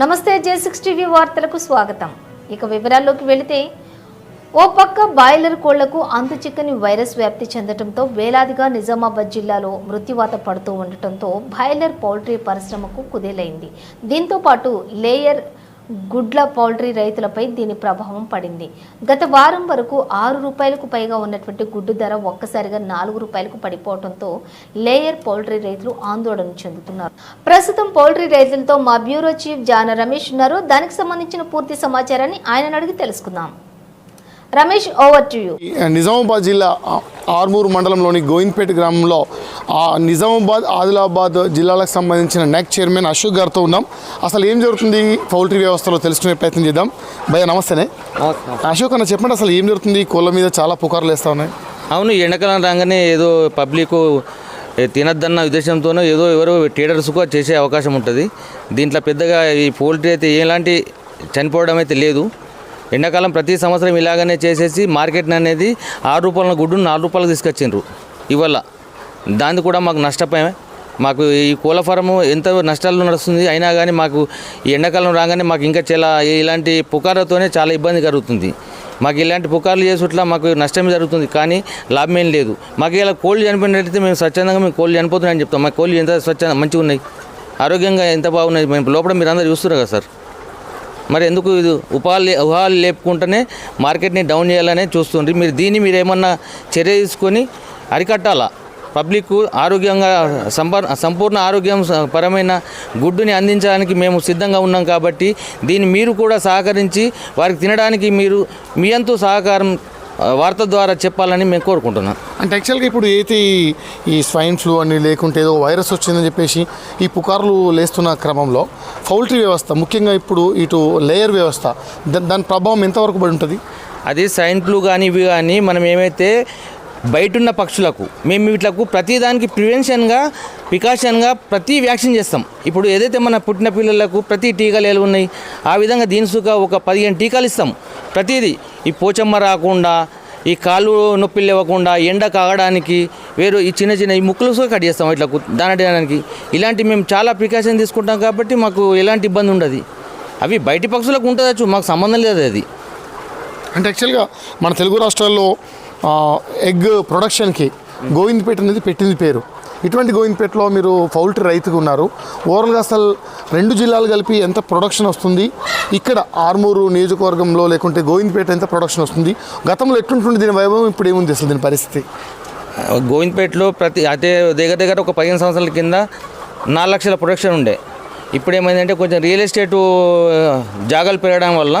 నమస్తే జే six TV వార్తలకు స్వాగతం. ఇక వివరాల్లోకి వెళితే ఓ పక్క బాయిలర్ కోళ్ళకు అంతు చిక్కని వైరస్ వ్యాప్తి చెందడంతో వేలాదిగా నిజామాబాద్ జిల్లాలో మృత్యువాత పడుతూ ఉండటంతో బాయిలర్ పౌల్ట్రీ పరిశ్రమకు కుదేలైంది. దీంతో పాటు లేయర్ గుడ్ల పౌల్ట్రీ రైతులపై దీని ప్రభావం పడింది. గత వారం వరకు ఆరు రూపాయలకు పైగా ఉన్నటువంటి గుడ్డు ధర ఒక్కసారిగా నాలుగు రూపాయలకు పడిపోవడంతో లేయర్ పౌల్ట్రీ రైతులు ఆందోళన చెందుతున్నారు. ప్రస్తుతం పౌల్ట్రీ రైతులతో మా బ్యూరో చీఫ్ జాన రమేష్ ఉన్నారు. దానికి సంబంధించిన పూర్తి సమాచారాన్ని ఆయన అడిగి తెలుసుకుందాం. Ramesh over to you Nizamabad జిల్లా ఆర్మూరు మండలంలోని గోవింద్పేట గ్రామంలో ఆ నిజామాబాద్ ఆదిలాబాద్ జిల్లాలకు సంబంధించిన నెక్ చైర్మన్ అశోక్ గారితో ఉన్నాం. అసలు ఏం జరుగుతుంది పౌల్ట్రీ వ్యవస్థలో తెలుసుకునే ప్రయత్నం చేద్దాం. భయ నమస్తేనే. అశోక్ అన్న చెప్పండి అసలు ఏం జరుగుతుంది? కోళ్ళ మీద చాలా పుకార్లు వేస్తా ఉన్నాయి. అవును ఎండాకాలం రాగానే ఏదో పబ్లిక్ తినద్దన్న ఉద్దేశంతోనో ఏదో ఎవరో ట్రేడర్స్కు చేసే అవకాశం ఉంటుంది. దీంట్లో పెద్దగా ఈ పోల్ట్రీ అయితే ఎలాంటి చనిపోవడం అయితే లేదు. ఎండాకాలం ప్రతి సంవత్సరం ఇలాగనే చేసేసి మార్కెట్ అనేది ఆరు రూపాయల గుడ్డును నాలుగు రూపాయలకు తీసుకొచ్చిండ్రు ఇవాళ. దాన్ని కూడా మాకు నష్టపోయామే. మాకు ఈ కోళ్ళ ఫారము ఎంత నష్టాలు నడుస్తుంది అయినా కానీ మాకు ఈ ఎండాకాలం రాగానే మాకు ఇంకా చాలా ఇలాంటి పుకార్లతోనే చాలా ఇబ్బంది కలుగుతుంది. మాకు ఇలాంటి పుకార్లు చేసుట్లా మాకు నష్టం జరుగుతుంది కానీ లాభం ఏం లేదు. మాకు ఇలా కోళ్ళు చనిపోయినట్లయితే మేము స్వచ్ఛందంగా మేము కోళ్ళు చనిపోతున్నాయని చెప్తాం. మా కోళ్ళు ఎంత స్వచ్ఛంగా మంచిగా ఉన్నాయి ఆరోగ్యంగా ఎంత బాగున్నాయి. మేము లోపల మీరు అందరూ చూస్తున్నారు కదా సార్. మరి ఎందుకు ఇది ఉపాలు ఉహాలు లేపుకుంటేనే మార్కెట్ని డౌన్ చేయాలనే చూస్తుండ్రి. మీరు దీన్ని మీరు ఏమన్నా చర్య తీసుకొని అరికట్టాలా? పబ్లిక్ ఆరోగ్యంగా సంపర్ సంపూర్ణ ఆరోగ్యం స- పరమైన గుడ్డుని అందించడానికి మేము సిద్ధంగా ఉన్నాం కాబట్టి దీన్ని మీరు కూడా సహకరించి వారికి తినడానికి మీరు మీ అంతు సహకారం వార్త ద్వారా చెప్పాలని మేము కోరుకుంటున్నాం. అంటే యాక్చువల్గా ఇప్పుడు అయితే ఈ- స్వైన్ ఫ్లూ అని లేకుంటే ఏదో వైరస్ వచ్చిందని చెప్పేసి ఈ పుకార్లు లేస్తున్న క్రమంలో పౌల్ట్రీ వ్యవస్థ ముఖ్యంగా ఇప్పుడు ఇటు లేయర్ వ్యవస్థ దాని ప్రభావం ఎంతవరకు పడి ఉంటుంది? అది సైన్ ఫ్లూ కానీ ఇవి కానీ మనం ఏమైతే బయటున్న పక్షులకు మేము వీటిలకు ప్రతిదానికి ప్రివెన్షన్గా ప్రికాషన్గా ప్రతి వ్యాక్సిన్ చేస్తాం. ఇప్పుడు ఏదైతే మన పుట్టిన పిల్లలకు ప్రతి టీకాలు ఎలా ఉన్నాయి ఆ విధంగా దీని సుగా ఒక పదిహేను టీకాలు ఇస్తాం. ప్రతిదీ ఈ పోచమ్మ రాకుండా ఈ కాళ్ళు నొప్పిలు లేవకుండా ఎండ కాగడానికి వేరు ఈ చిన్న చిన్న ఈ ముక్కలు కట్ చేస్తాం ఇట్లా దానడానికి. ఇలాంటి మేము చాలా ప్రికాషన్ తీసుకుంటాం కాబట్టి మాకు ఎలాంటి ఇబ్బంది ఉండదు. అవి బయటి పక్షులకు ఉంటుందచ్చు మాకు సంబంధం లేదు అది. అంటే యాక్చువల్గా మన తెలుగు రాష్ట్రాల్లో ఎగ్ ప్రొడక్షన్కి గోవింద్పేట అనేది పెట్టింది పేరు. ఇటువంటి గోవింద్పేటలో మీరు పౌల్ట్రీ రైతుగా ఉన్నారు. ఓవరాల్గా అసలు రెండు జిల్లాలు కలిపి ఎంత ప్రొడక్షన్ వస్తుంది? ఇక్కడ ఆర్మూరు నియోజకవర్గంలో లేకుంటే గోవింద్పేట ఎంత ప్రొడక్షన్ వస్తుంది? గతంలో ఎట్లుంటుంది దీని వైభవం? ఇప్పుడు ఏముంది అసలు దీని పరిస్థితి? గోవింద్పేటలో ప్రతి అదే దగ్గర దగ్గర ఒక పదిహేను సంవత్సరాల కింద నాలుగు లక్షల ప్రొడక్షన్ ఉండే. ఇప్పుడు ఏమైందంటే కొంచెం రియల్ ఎస్టేటు జాగాలు పెరగడం వల్ల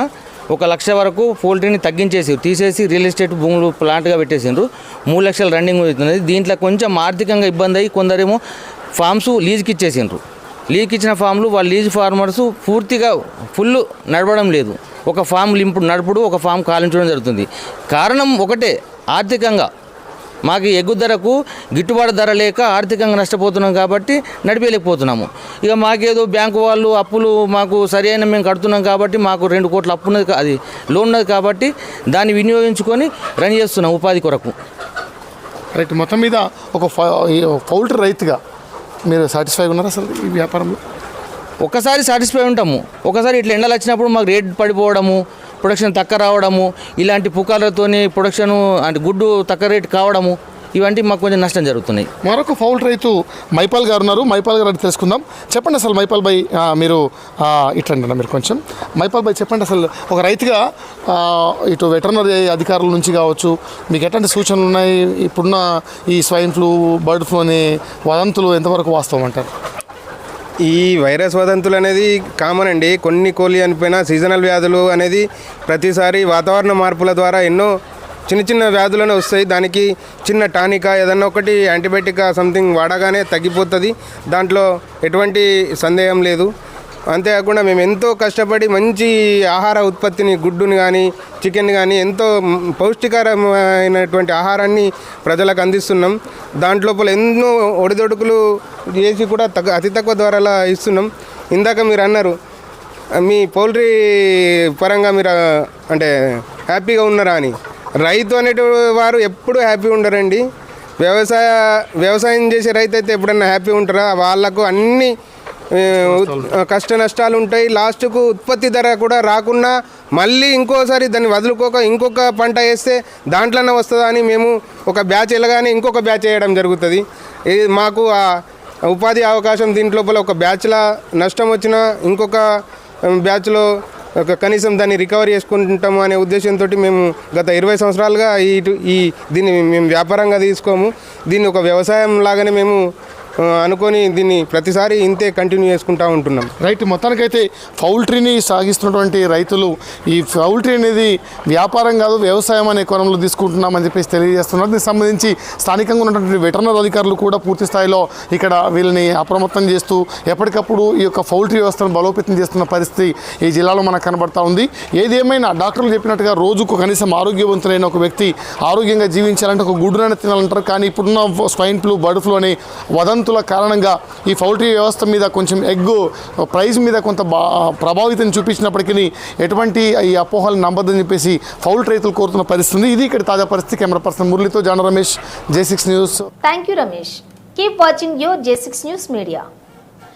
ఒక లక్ష వరకు పోల్ట్రీని తగ్గించేసి తీసేసి రియల్ ఎస్టేట్ భూములు ప్లాంట్గా పెట్టేసిండ్రు. మూడు లక్షలు రన్నింగ్ అవుతుంది దీంట్లో కొంచెం ఆర్థికంగా ఇబ్బంది అయ్యి కొందరేమో ఫామ్స్ లీజ్కి ఇచ్చేసిండ్రు లీక్ ఇచ్చిన ఫామ్లు వాళ్ళ లీజ్ ఫార్మర్స్ పూర్తిగా ఫుల్ నడవడం లేదు. ఒక ఫామ్ లింపు నడుపుడు ఒక ఫామ్ కాలించడం జరుగుతుంది. కారణం ఒకటే ఆర్థికంగా. మాకు ఎగ్గు ధరకు గిట్టుబాటు ధర లేక ఆర్థికంగా నష్టపోతున్నాం కాబట్టి నడిపేయలేకపోతున్నాము. ఇక మాకేదో బ్యాంకు వాళ్ళు అప్పులు మాకు సరి అయిన మేము కడుతున్నాం కాబట్టి మాకు రెండు కోట్ల అప్పు ఉన్నది అది లోన్ ఉన్నది కాబట్టి దాన్ని వినియోగించుకొని రన్ చేస్తున్నాం ఉపాధి కొరకు. రైట్ మొత్తం మీద ఒక ఫ- ఈ పౌల్ట్రీ రైతుగా మీరు సాటిస్ఫై ఉన్నారా అసలు ఈ వ్యాపారంలో? ఒక్కసారి సాటిస్ఫై ఉంటాము. ఒకసారి ఇట్లా ఎండలు వచ్చినప్పుడు మాకు రేట్ పడిపోవడము ప్రొడక్షన్ తక్కువ రావడము ఇలాంటి పుకార్లతోని ప్రొడక్షన్ అంటే గుడ్డు తక్కువ రేట్ కావడము ఇవంటి మాకు కొంచెం నష్టం జరుగుతున్నాయి. మరొక ఫౌల్ రైతు మైపాల్ గారు ఉన్నారు. మైపాల్ గారు అని తెలుసుకుందాం. చెప్పండి అసలు మైపాల్ బై మీరు ఆ, ఇట్లండి అన్న మీరు కొంచెం? మైపాల్ బై చెప్పండి అసలు ఒక రైతుగా ఇటు వెటర్నరీ అధికారుల నుంచి కావచ్చు మీకు ఎట్లాంటి సూచనలు ఉన్నాయి? ఇప్పుడున్న ఈ స్వైన్ ఫ్లూ బర్డ్ ఫ్లూ అనే వదంతులు ఎంతవరకు వాస్తవం అంటారు? ఈ వైరస్ వదంతులు అనేది కామన్ అండి. కొన్ని కోళ్ళు చనిపోయినా సీజనల్ వ్యాధులు అనేది ప్రతిసారి వాతావరణ మార్పుల ద్వారా ఎన్నో చిన్న చిన్న వ్యాధులను వస్తాయి. దానికి చిన్న టానికా ఏదన్నా ఒకటి యాంటీబయాటిక్ సంథింగ్ వాడగానే తగ్గిపోతుంది. దాంట్లో ఎటువంటి సందేహం లేదు. అంతేకాకుండా మేము ఎంతో కష్టపడి మంచి ఆహార ఉత్పత్తిని గుడ్డుని కానీ చికెన్ కానీ ఎంతో పౌష్టికరమైనటువంటి ఆహారాన్ని ప్రజలకు అందిస్తున్నాం. దాంట్లోపల ఎన్నో ఒడిదొడుకులు చేసి కూడా తగ్గ అతి తక్కువ ధరలా ఇస్తున్నాం. ఇందాక మీరు అన్నారు మీ పౌల్ట్రీ పరంగా మీరు అంటే హ్యాపీగా ఉన్నారా అని. రైతు అనేటి వారు ఎప్పుడూ హ్యాపీ ఉండరండి. వ్యవసాయ వ్యవసాయం చేసే రైతు అయితే ఎప్పుడన్నా హ్యాపీ ఉంటారా? వాళ్ళకు అన్నీ కష్ట నష్టాలు. ఉంటాయి. లాస్ట్కు ఉత్పత్తి ధర కూడా రాకుండా మళ్ళీ ఇంకోసారి దాన్ని వదులుకోక ఇంకొక పంట వేస్తే దాంట్లోనే వస్తుందా అని మేము ఒక బ్యాచ్ వెళ్ళగానే ఇంకొక బ్యాచ్ వేయడం జరుగుతుంది. ఇది మాకు ఆ ఉపాధి అవకాశం దీంట్లోపల ఒక బ్యాచ్లా నష్టం వచ్చినా ఇంకొక బ్యాచ్లో ఒక కనీసం దాన్ని రికవర్ చేసుకుంటాము అనే ఉద్దేశంతో మేము గత ఇరవై సంవత్సరాలుగా ఈ ఈ దీన్ని మేము వ్యాపారంగా తీసుకోము. దీన్ని ఒక వ్యవసాయం లాగానే మేము అనుకొని దీన్ని ప్రతిసారి ఇంతే కంటిన్యూ చేసుకుంటూ ఉంటున్నాం. రైట్ మొత్తానికైతే పౌల్ట్రీని సాగిస్తున్నటువంటి రైతులు ఈ పౌల్ట్రీ అనేది వ్యాపారం కాదు వ్యవసాయం అనే కోణంలో తీసుకుంటున్నామని చెప్పేసి తెలియజేస్తున్నారు. దీనికి సంబంధించి స్థానికంగా ఉన్నటువంటి వెటర్నరీ అధికారులు కూడా పూర్తి స్థాయిలో ఇక్కడ వీళ్ళని అప్రమత్తం చేస్తూ ఎప్పటికప్పుడు ఈ యొక్క పౌల్ట్రీ వ్యవస్థను బలోపేతం చేస్తున్న పరిస్థితి ఈ జిల్లాలో మనకు కనబడతా ఉంది. ఏదేమైనా డాక్టర్లు చెప్పినట్టుగా రోజుకు కనీసం ఆరోగ్యవంతులైన ఒక వ్యక్తి ఆరోగ్యంగా జీవించాలంటే ఒక గుడ్డునైనా తినాలంటారు. కానీ ఇప్పుడున్న స్వైన్ ఫ్లూ బర్డ్ ఫ్లూ అనే వదంతుల కారణంగా ఈ పౌల్ట్రీ వ్యవస్థ మీద కొంచెం ఎగ్ ప్రైస్ మీద కొంత బా ప్రభావితం చూపించినప్పటికీ ఎటువంటి ఈ అపోహలు నమ్మద్దని చెప్పేసి పౌల్ట్రీ రైతులు కోరుతున్న పరిస్థితి ఇది ఇక్కడ తాజా పరిస్థితి. కెమెరా పర్సన్ మురళితో జాన Ramesh J six news. Thank you Ramesh. Keep watching your J six news media